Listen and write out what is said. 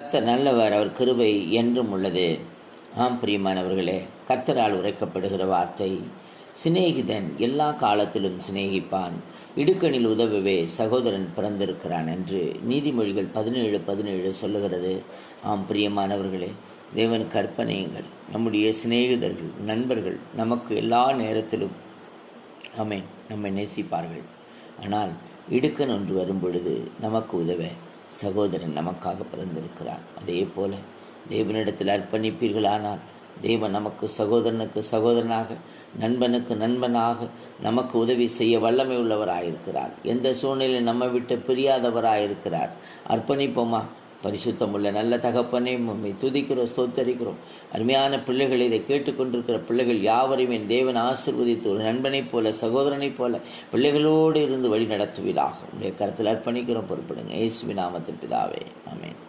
கர்த்தர் நல்லவர் அவர் கிருபை என்றும் உள்ளது. ஆம் பிரியமானவர்களே கர்த்தரால் உரைக்கப்படுகிற வார்த்தை சிநேகிதன் எல்லா காலத்திலும் சிநேகிப்பான் இடுக்கணில் உதவவே சகோதரன் பிறந்திருக்கிறான் என்று நீதிமொழிகள் பதினேழு பதினேழு சொல்லுகிறது. ஆம் பிரியமானவர்களே தேவன் கற்பனையுங்கள். நம்முடைய சிநேகிதர்கள் நண்பர்கள் நமக்கு எல்லா நேரத்திலும் ஆமென் நம்மை நேசிப்பார்கள். ஆனால் இடுக்கன் ஒன்று வரும் பொழுது நமக்கு உதவ சகோதரன் நமக்காக பிறந்திருக்கிறான். அதே போல தேவனிடத்தில் அர்ப்பணிப்பீர்களானால் தேவன் நமக்கு சகோதரனுக்கு சகோதரனாக நண்பனுக்கு நண்பனாக நமக்கு உதவி செய்ய வல்லமை உள்ளவராயிருக்கிறார் எந்த சூழ்நிலையில் நம்மை விட்டு பிரியாதவராயிருக்கிறார். அர்ப்பணிப்போமா? பரிசுத்தமுள்ள நல்ல தகப்பனே உண்மை துதிக்கிறோம் ஸ்தோத்தரிக்கிறோம். அருமையான பிள்ளைகள் இதை கேட்டுக்கொண்டிருக்கிற பிள்ளைகள் யாவரையும் என் தேவன் ஆசிர்வதித்து ஒரு நண்பனைப் போல சகோதரனைப் போல பிள்ளைகளோடு இருந்து வழி நடத்துவீராக உடைய கருத்தில் அர்ப்பணிக்கிறோம் பொறுப்பிடுங்க. இயேசுவி நாமத்தின் பிதாவே. ஆமேன்.